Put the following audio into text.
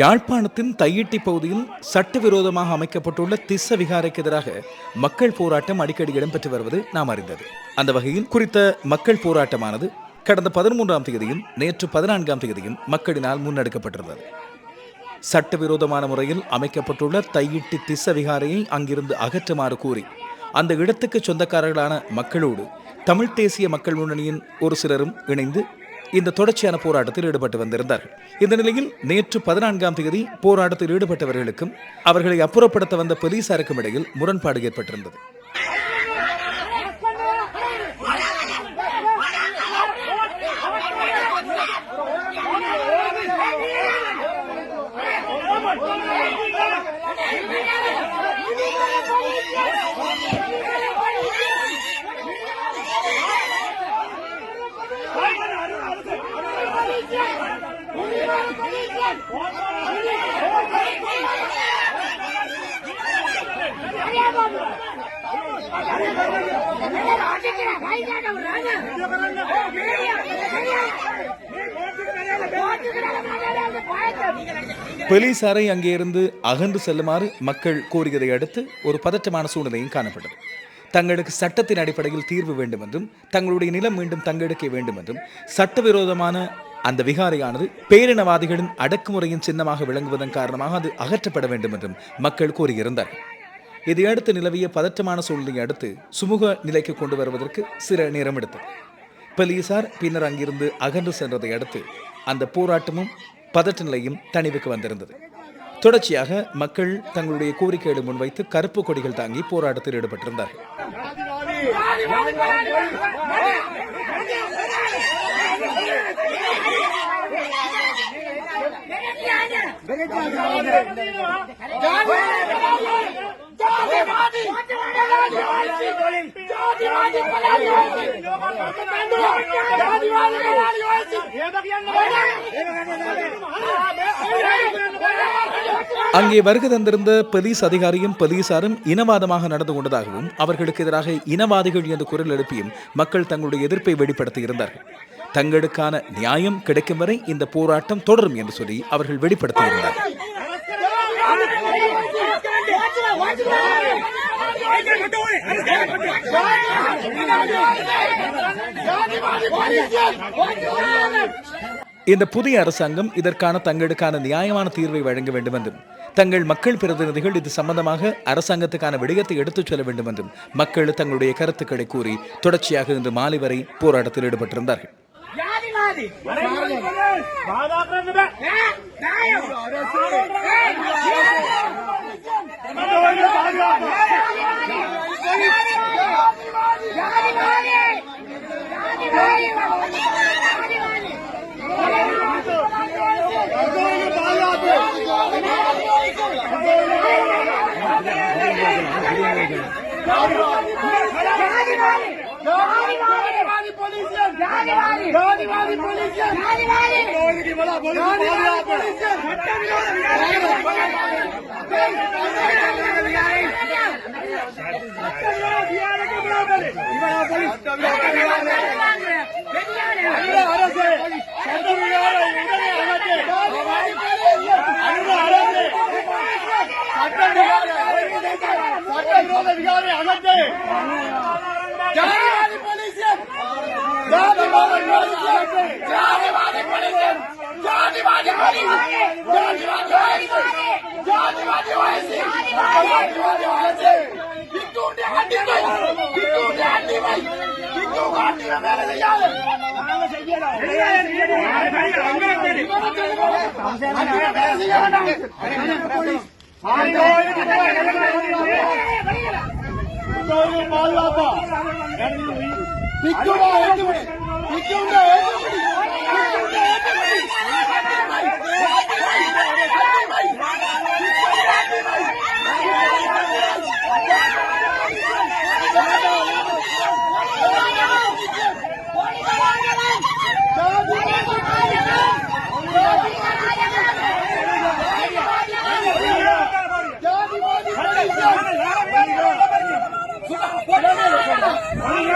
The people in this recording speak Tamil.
யாழ்ப்பாணத்தின் தையிட்டி பகுதியில் சட்டவிரோதமாக அமைக்கப்பட்டுள்ள திஸ்ஸ விகாரைக்கு எதிராக மக்கள் போராட்டம் அடிக்கடி இடம்பெற்று வருவது நாம் அறிந்தது. அந்த வகையில் குறித்த மக்கள் போராட்டமானது கடந்த பதிமூன்றாம் தேதியும் நேற்று பதினான்காம் தேதியும் மக்களினால் முன்னெடுக்கப்பட்டிருந்தது. சட்டவிரோதமான முறையில் அமைக்கப்பட்டுள்ள தையிட்டி திசவிகாரையை அங்கிருந்து அகற்றுமாறு கூறி அந்த இடத்துக்கு சொந்தக்காரர்களான மக்களோடு தமிழ் தேசிய மக்கள் முன்னணியின் ஒரு சிலரும் இணைந்து இந்த தொடர்ச்சியான போராட்டத்தில் ஈடுபட்டு வந்திருந்தார்கள். இந்த நிலையில் நேற்று பதினான்காம் தேதி போராட்டத்தில் ஈடுபட்டவர்களுக்கும் அவர்களை அப்புறப்படுத்த வந்த போலீசாருக்கும் இடையில் முரண்பாடு ஏற்பட்டிருந்தது. போட்டுக்கிறாங்க போலீசாரை அங்கே இருந்து அகன்று செல்லுமாறு மக்கள் கோரியதை அடுத்து ஒரு பதற்றமான சூழ்நிலையும் காணப்பட்டது. தங்களுக்கு சட்டத்தின் அடிப்படையில் தீர்வு வேண்டும் என்றும் தங்களுடைய நிலம் மீண்டும் தங்கெடுக்க வேண்டும் என்றும் சட்டவிரோதமான அந்த விகாரையானது பேரினவாதிகளின் அடக்குமுறையின் சின்னமாக விளங்குவதன் காரணமாக அது அகற்றப்பட வேண்டும் என்றும் மக்கள் கோரியிருந்தார்கள். இதையடுத்து நிலவிய பதற்றமான சூழ்நிலையை அடுத்து சுமூக நிலைக்கு கொண்டு வருவதற்கு சில நேரம் எடுத்தது. போலீசார் பின்னர் அங்கிருந்து அகன்று சென்றதை அடுத்து அந்த போராட்டமும் பதற்ற நிலையும் தணிவுக்கு வந்திருந்தது. தொடர்ச்சியாக மக்கள் தங்களுடைய கோரிக்கைகளை முன்வைத்து கருப்பு கொடிகள் தாங்கி போராட்டத்தில் ஈடுபட்டிருந்தார்கள். அங்கே வருகை தந்திருந்த போலீஸ் அதிகாரியும் போலீசாரும் இனவாதமாக நடந்து கொண்டதாகவும் அவர்களுக்கு எதிராக இனவாதிகள் என்று குரல் எழுப்பியும் மக்கள் தங்களுடைய எதிர்ப்பை வெளிப்படுத்தி இருந்தார்கள் தங்களுக்கான நியாயம் கிடைக்கும் வரை இந்த போராட்டம் தொடரும் என்று சொல்லி அவர்கள் வெளிப்படுத்தியிருந்தார்கள் இந்த புதிய அரசாங்கம் இதற்கான தங்களுக்கான நியாயமான தீர்வை வழங்க வேண்டும் என்றும் தங்கள் மக்கள் பிரதிநிதிகள் இது சம்பந்தமாக அரசாங்கத்துக்கான விடயத்தை எடுத்துச் சொல்ல வேண்டும் என்றும் மக்கள் தங்களுடைய கருத்துக்களை கூறி தொடர்ச்சியாக இன்று மாலை வரை போராட்டத்தில் ஈடுபட்டிருந்தார்கள். அரசு जाने वाली पुलिस है जाने वाली पुलिस है जाने वाली पुलिस है जाने वाली पुलिस है जाने वाली पुलिस है जाने वाली पुलिस है जाने वाली पुलिस है बिट्टू ने हड्डी भाई बिट्टू ने हड्डी भाई बिट्टू का हड्डी में मेरे से यार पुलिस ஏற்றுமதி Oh,